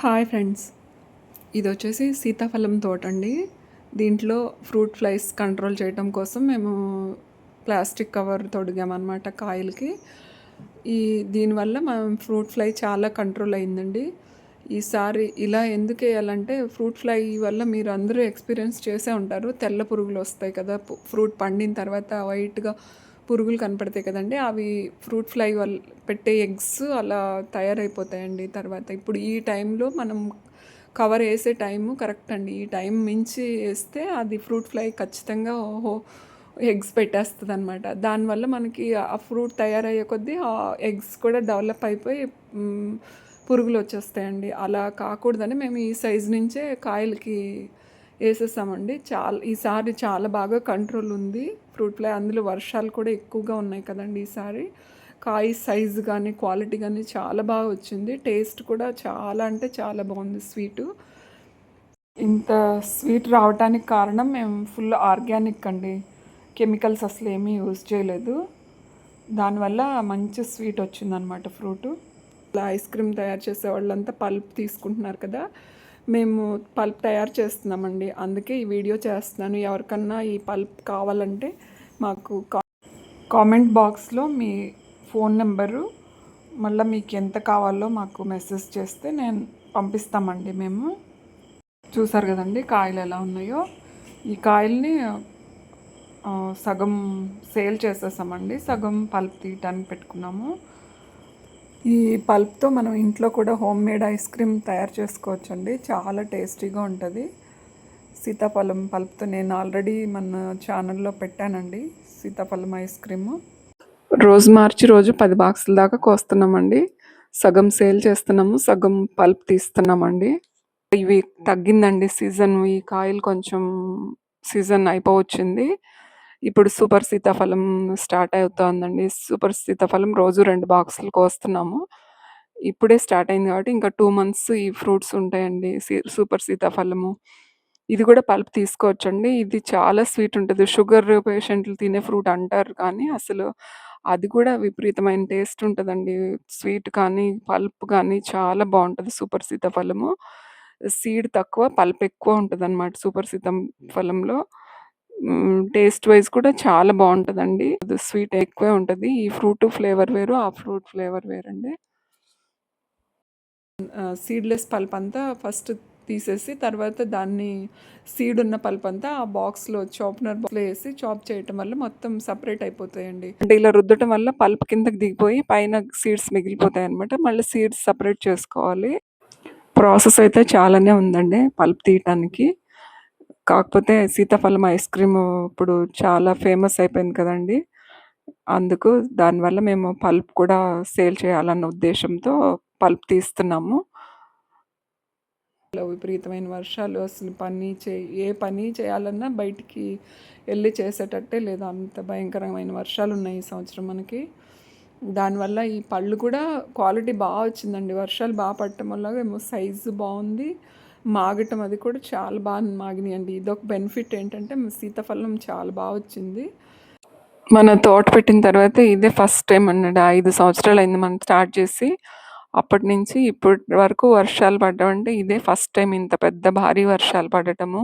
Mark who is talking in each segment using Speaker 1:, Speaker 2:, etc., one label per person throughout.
Speaker 1: Hi friends. ఇది వచ్చేసి సీతాఫలం తోట అండి దీంట్లో ఫ్రూట్ ఫ్లైస్ కంట్రోల్ చేయడం కోసం మేము ప్లాస్టిక్ కవర్ తొడిగామన్నమాట కాయలకి. ఈ దీనివల్ల మనం ఫ్రూట్ ఫ్లై చాలా కంట్రోల్ అయిందండి. ఈసారి ఇలా ఎందుకు వేయాలంటే ఫ్రూట్ ఫ్లై వల్ల మీరు అందరూ ఎక్స్పీరియన్స్ చేసే ఉంటారు. తెల్ల పురుగులు వస్తాయి కదా ఫ్రూట్ పండిన తర్వాత వైట్గా పురుగులు కనపడతాయి కదండి అవి ఫ్రూట్ ఫ్లై వల్ల పెట్టే ఎగ్స్ అలా తయారైపోతాయండి తర్వాత. ఇప్పుడు ఈ టైంలో మనం కవర్ వేసే టైము కరెక్ట్ అండి. ఈ టైం మించి వేస్తే అది ఫ్రూట్ ఫ్లై ఖచ్చితంగా ఓహో ఎగ్స్ పెట్టేస్తుంది అనమాట దానివల్ల మనకి ఆ ఫ్రూట్ తయారయ్యే కొద్దీ ఆ ఎగ్స్ కూడా డెవలప్ అయిపోయి పురుగులు వచ్చేస్తాయండి. అలా కాకూడదని మేము ఈ సైజు నుంచే కాయలకి వేసేసామండి. చాలా ఈసారి చాలా బాగా కంట్రోల్ ఉంది. ఫ్రూట్ ఫ్లై అందులో వర్షాలు కూడా ఎక్కువగా ఉన్నాయి కదండి ఈసారి. కాయ సైజు కానీ క్వాలిటీ కానీ చాలా బాగా వచ్చింది. టేస్ట్ కూడా చాలా అంటే చాలా బాగుంది స్వీటు ఇంత స్వీట్ రావడానికి కారణం మేము ఫుల్ ఆర్గానిక్ అండి. కెమికల్స్ అసలు ఏమీ యూజ్ చేయలేదు. దానివల్ల మంచి స్వీట్ వచ్చిందనమాట ఫ్రూటు ఐస్ క్రీమ్ తయారు చేసే వాళ్ళంతా పల్ప్ తీసుకుంటున్నారు కదా. మేము పల్ప్ తయారు చేస్తున్నామండి. అందుకే ఈ వీడియో చేస్తున్నాను. ఎవరికన్నా ఈ పల్ప్ కావాలంటే మాకు కామెంట్ బాక్స్లో మీ ఫోన్ నెంబరు మళ్ళీ మీకు ఎంత కావాలో మాకు మెసేజ్ చేస్తే నేను పంపిస్తామండి మేము. చూసారు కదండి కాయలు ఎలా ఉన్నాయో. ఈ కాయల్ని సగం సేల్ చేసేసామండి. సగం పల్ప్ తీయటానికి పెట్టుకున్నాము. ఈ పల్ప్తో మనం ఇంట్లో కూడా హోమ్ మేడ్ ఐస్ క్రీమ్ తయారు చేసుకోవచ్చండి. చాలా టేస్టీగా ఉంటుంది. సీతాఫలం పల్ప్తో నేను ఆల్రెడీ మన ఛానల్లో పెట్టానండి. సీతాఫలం ఐస్ క్రీమ్. రోజు మార్చి రోజు పది బాక్సుల దాకా కోస్తున్నామండి. సగం సేల్ చేస్తున్నాము సగం పల్ప్ తీస్తున్నామండి. ఇవి తగ్గిందండి సీజన్. ఈ కాయలు కొంచెం సీజన్ అయిపోవచ్చింది. ఇప్పుడు సూపర్ సీతాఫలం స్టార్ట్ అవుతుందండి. సూపర్ సీతాఫలం రోజు రెండు బాక్సులు కోస్తున్నాము ఇప్పుడే స్టార్ట్ అయింది కాబట్టి ఇంకా టూ మంత్స్ ఈ ఫ్రూట్స్ ఉంటాయండి సూపర్ సీతాఫలము. ఇది కూడా పల్ప్ తీసుకోవచ్చండి. ఇది చాలా స్వీట్ ఉంటుంది. షుగర్ పేషెంట్లు తినే ఫ్రూట్ అంటారు కానీ అసలు అది కూడా విపరీతమైన టేస్ట్ ఉంటుందండి. స్వీట్ కానీ పల్ప్ కానీ చాలా బాగుంటుంది సూపర్ సీతాఫలము. సీడ్ తక్కువ పల్ప్ ఎక్కువ ఉంటుంది అనమాట సూపర్ సీతాఫలంలో. టేస్ట్ వైజ్ కూడా చాలా బాగుంటుందండి. స్వీట్ ఎక్కువే ఉంటుంది. ఈ ఫ్రూట్ ఫ్లేవర్ వేరు ఆ ఫ్రూట్ ఫ్లేవర్ వేరండి. సీడ్లెస్ పల్ప్ అంతా ఫస్ట్ తీసేసి తర్వాత దాన్ని సీడ్ ఉన్న పల్ప్ అంతా ఆ బాక్స్లో చాప్నర్ బాక్స్లో వేసి చాప్ చేయటం వల్ల మొత్తం సపరేట్ అయిపోతాయండి. అంటే ఇలా రుద్దటం వల్ల పల్ప్ కిందకి దిగిపోయి పైన సీడ్స్ మిగిలిపోతాయి అనమాట మళ్ళీ సీడ్స్ సపరేట్ చేసుకోవాలి. ప్రాసెస్ అయితే చాలానే ఉందండి పల్ప్ తీయటానికి. కాకపోతే సీతాఫలం ఐస్ క్రీమ్ ఇప్పుడు చాలా ఫేమస్ అయిపోయింది కదండి. అందుకు దానివల్ల మేము పల్ప్ కూడా సేల్ చేయాలన్న ఉద్దేశంతో పల్ప్ తీస్తున్నాము. విపరీతమైన వర్షాలు అసలు పని చే ఏ పని చేయాలన్నా బయటికి వెళ్ళి చేసేటట్టే లేదు. అంత భయంకరమైన వర్షాలు ఉన్నాయి ఈ సంవత్సరం మనకి. దానివల్ల ఈ పళ్ళు కూడా క్వాలిటీ బాగా వచ్చిందండి. వర్షాలు బాగా పడటం వల్ల ఏమో సైజు బాగుంది. మాగటం అది కూడా చాలా బాగా మాగినాయండి. ఇదొక బెనిఫిట్ ఏంటంటే సీతాఫలం చాలా బాగా వచ్చింది. మన తోట పెట్టిన తర్వాత ఇదే ఫస్ట్ టైం అన్నాడు. ఐదు సంవత్సరాలు అయింది మనం స్టార్ట్ చేసి. అప్పటి నుంచి ఇప్పటి వరకు వర్షాలు పడ్డం అంటే ఇదే ఫస్ట్ టైం ఇంత పెద్ద భారీ వర్షాలు పడటము.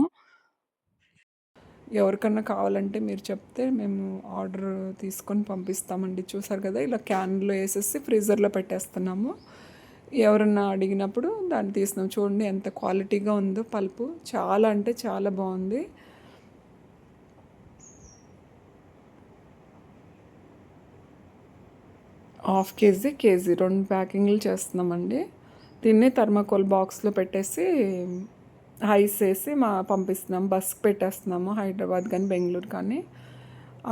Speaker 1: ఎవరికన్నా కావాలంటే మీరు చెప్తే మేము ఆర్డర్ తీసుకొని పంపిస్తామండి. చూసారు కదా ఇలా క్యాన్లో వేసేసి ఫ్రీజర్లో పెట్టేస్తున్నాము. ఎవరన్నా అడిగినప్పుడు దాన్ని తీసినాం చూడండి ఎంత క్వాలిటీగా ఉందో పల్పు. చాలా అంటే చాలా బాగుంది. Half KG KG. రెండు ప్యాకింగ్లు చేస్తున్నామండి. దీన్ని థర్మాకోల్ బాక్స్లో పెట్టేసి హైస్ వేసి మా పంపిస్తున్నాం. బస్కి పెట్టేస్తున్నాము హైదరాబాద్ కానీ బెంగళూరు కానీ.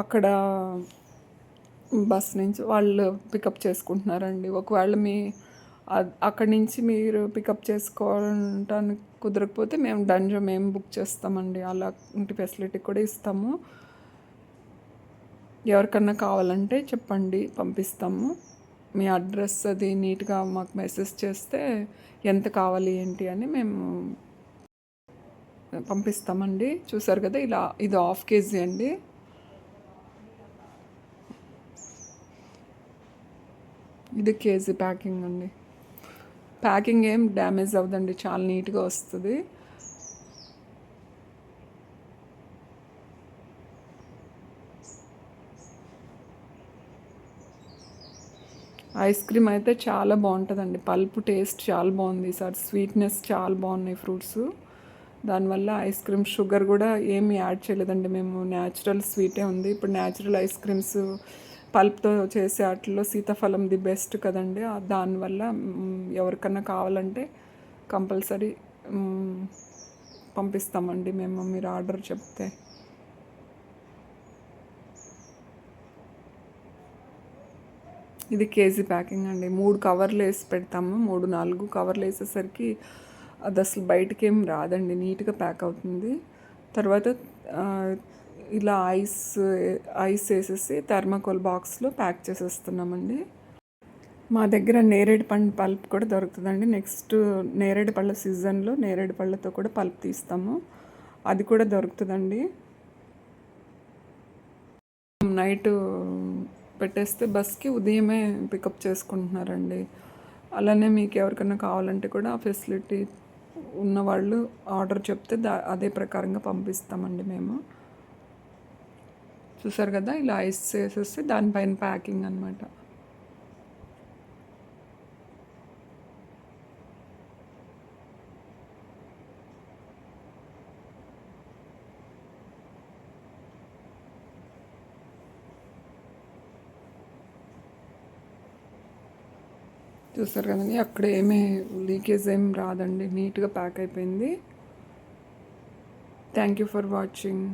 Speaker 1: అక్కడ బస్ నుంచి వాళ్ళు పికప్ చేసుకుంటున్నారండి. ఒకవేళ మీ అక్కడి నుంచి మీరు పికప్ చేసుకోవటానికి కుదరకపోతే మేము డంజో మేము బుక్ చేస్తామండి. అలా ఇంటి ఫెసిలిటీ కూడా ఇస్తాము. ఎవరికన్నా కావాలంటే చెప్పండి పంపిస్తాము. మీ అడ్రస్ అది నీట్గా మాకు మెసేజ్ చేస్తే ఎంత కావాలి ఏంటి అని మేము పంపిస్తామండి. చూసారు కదా ఇలా ఇది హాఫ్ కేజీ అండి. ఇది కేజీ ప్యాకింగ్ అండి. ప్యాకింగ్ ఏం డ్యామేజ్ అవ్వదండి చాలా నీట్గా వస్తుంది. ఐస్ క్రీమ్ అయితే చాలా బాగుంటుందండి పల్పు టేస్ట్ చాలా బాగుంది సార్ స్వీట్నెస్ చాలా బాగున్నాయి ఫ్రూట్స్. దానివల్ల ఐస్ క్రీమ్ షుగర్ కూడా ఏమి యాడ్ చేయలేదండి మేము న్యాచురల్ స్వీటే ఉంది ఇప్పుడు న్యాచురల్ ఐస్ క్రీమ్స్ పల్ప్తో చేసే వాటిలో సీతాఫలం ది బెస్ట్ కదండి. దానివల్ల ఎవరికన్నా కావాలంటే కంపల్సరీ పంపిస్తామండి మేము. మీరు ఆర్డర్ చెప్తే. ఇది కేజీ ప్యాకింగ్ అండి. మూడు కవర్లు వేసి పెడతాము. మూడు నాలుగు కవర్లు వేసేసరికి అది అసలు బయటకి ఏం రాదండి. నీట్గా ప్యాక్ అవుతుంది. తర్వాత ఇలా ఐస్ ఐస్ వేసేసి థర్మాకోల్ బాక్స్లో ప్యాక్ చేసేస్తున్నామండి. మా దగ్గర నేరేడు పండు పల్ప్ కూడా దొరుకుతుందండి. నెక్స్ట్ నేరేడు పళ్ళ సీజన్లో నేరేడు పళ్ళతో కూడా పల్ప్ తీస్తాము. అది కూడా దొరుకుతుందండి. నైట్ పెట్టేస్తే బస్కి ఉదయమే పికప్ చేసుకుంటున్నారండి. అలానే మీకు ఎవరికైనా కావాలంటే కూడా ఆ ఫెసిలిటీ ఉన్నవాళ్ళు ఆర్డర్ చెప్తే దా అదే ప్రకారంగా పంపిస్తామండి మేము. చూసారు కదా? ఇలా ఐస్ చేసేస్తే దానిపైన ప్యాకింగ్ అనమాట చూస్తారు కదండి అక్కడ ఏమీ లీకేజ్ ఏం రాదండి. నీట్గా ప్యాక్ అయిపోయింది. Thank you for watching.